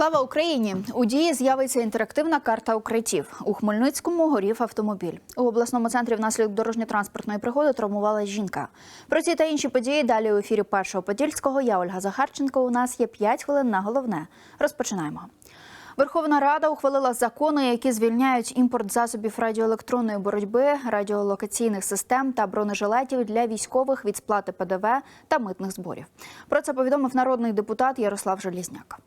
Слава Україні! У дії з'явиться інтерактивна карта укриттів. У Хмельницькому горів автомобіль. У обласному центрі внаслідок дорожньо-транспортної пригоди травмувалась жінка. Про ці та інші події далі у ефірі першого подільського. Я Ольга Захарченко. У нас є 5 хвилин на головне. Розпочинаємо. Верховна Рада ухвалила закони, які звільняють імпорт засобів радіоелектронної боротьби, радіолокаційних систем та бронежилетів для військових від сплати ПДВ та митних зборів. Про це повідомив народний депутат Ярослав Желізняк.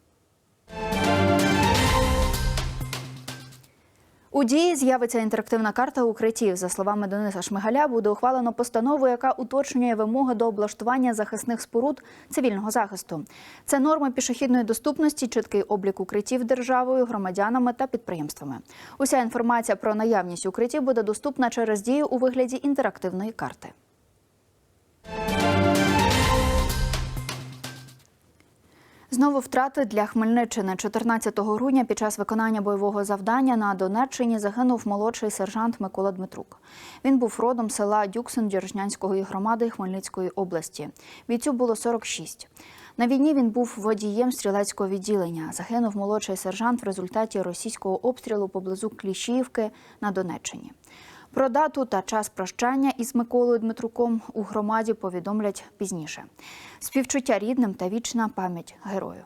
У дії з'явиться інтерактивна карта укриттів. За словами Дениса Шмигаля, буде ухвалено постанову, яка уточнює вимоги до облаштування захисних споруд цивільного захисту. Це норми пішохідної доступності, чіткий облік укриттів державою, громадянами та підприємствами. Уся інформація про наявність укриттів буде доступна через дію у вигляді інтерактивної карти. Знову втрати для Хмельниччини. 14 грудня під час виконання бойового завдання на Донеччині загинув молодший сержант Микола Дмитрук. Він був родом села Дюксен Діржнянської громади Хмельницької області. Бійцю було 46. На війні він був водієм стрілецького відділення. Загинув молодший сержант в результаті російського обстрілу поблизу Кліщіївки на Донеччині. Про дату та час прощання із Миколою Дмитруком у громаді повідомлять пізніше. Співчуття рідним та вічна пам'ять герою.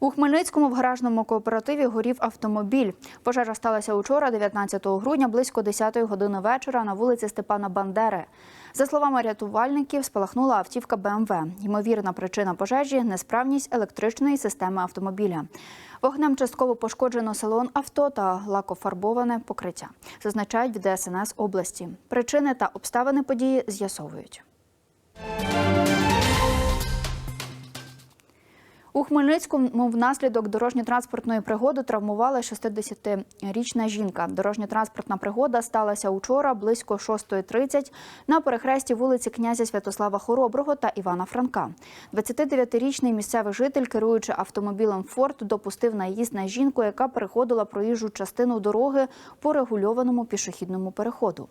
У Хмельницькому в гаражному кооперативі горів автомобіль. Пожежа сталася учора, 19 грудня, близько 10 години вечора на вулиці Степана Бандери. За словами рятувальників, спалахнула автівка БМВ. Ймовірна причина пожежі несправність електричної системи автомобіля. Вогнем частково пошкоджено салон авто та лакофарбоване покриття. Зазначають в ДСНС області. Причини та обставини події з'ясовують. У Хмельницькому внаслідок дорожньо-транспортної пригоди травмувала 60-річна жінка. Дорожньо-транспортна пригода сталася учора близько 6.30 на перехресті вулиці князя Святослава Хороброго та Івана Франка. 29-річний місцевий житель, керуючи автомобілем Форд, допустив наїзд на жінку, яка переходила проїжджу частину дороги по регульованому пішохідному переходу.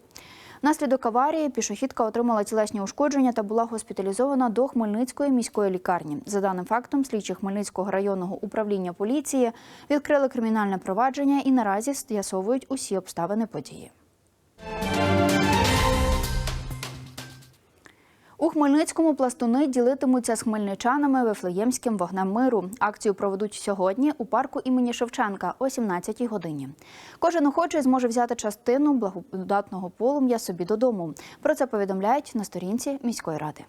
Внаслідок аварії пішохідка отримала тілесні ушкодження та була госпіталізована до Хмельницької міської лікарні. За даним фактом, слідчі Хмельницького районного управління поліції відкрили кримінальне провадження і наразі з'ясовують усі обставини події. У Хмельницькому пластуни ділитимуться з хмельничанами вифлеємським вогнем миру. Акцію проведуть сьогодні у парку імені Шевченка о 17-й годині. Кожен охочий зможе взяти частину благодатного полум'я собі додому. Про це повідомляють на сторінці міської ради.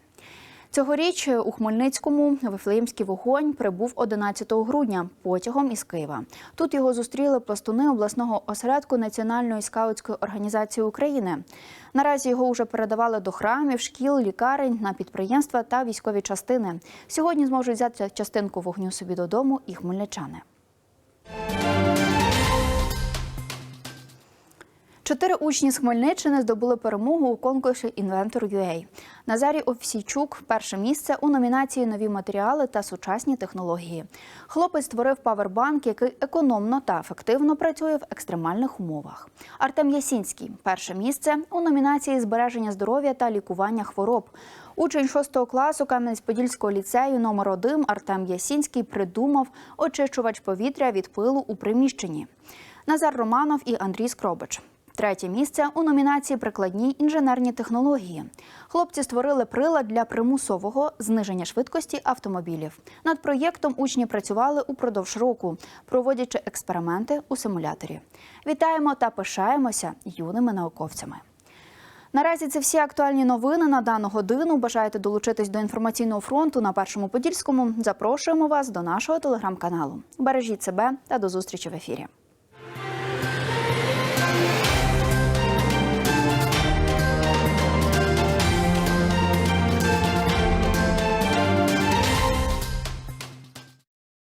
Цьогоріч у Хмельницькому Вифлеємський вогонь прибув 11 грудня потягом із Києва. Тут його зустріли пластуни обласного осередку Національної скаутської організації України. Наразі його вже передавали до храмів, шкіл, лікарень, на підприємства та військові частини. Сьогодні зможуть взяти частинку вогню собі додому і хмельничани. Чотири учні з Хмельниччини здобули перемогу у конкурсі Інвентор UA. Назарій Овсійчук перше місце у номінації Нові матеріали та сучасні технології. Хлопець створив павербанк, який економно та ефективно працює в екстремальних умовах. Артем Ясінський перше місце у номінації Збереження здоров'я та лікування хвороб. Учень 6 класу Кам'янець-Подільського ліцею номер 1 Артем Ясінський придумав очищувач повітря від пилу у приміщенні. Назар Романов і Андрій Скробич. Третє місце у номінації Прикладні інженерні технології. Хлопці створили прилад для примусового зниження швидкості автомобілів. Над проєктом учні працювали упродовж року, проводячи експерименти у симуляторі. Вітаємо та пишаємося юними науковцями. Наразі це всі актуальні новини на дану годину. Бажаєте долучитись до інформаційного фронту на першому подільському? Запрошуємо вас до нашого телеграм-каналу. Бережіть себе та до зустрічі в ефірі.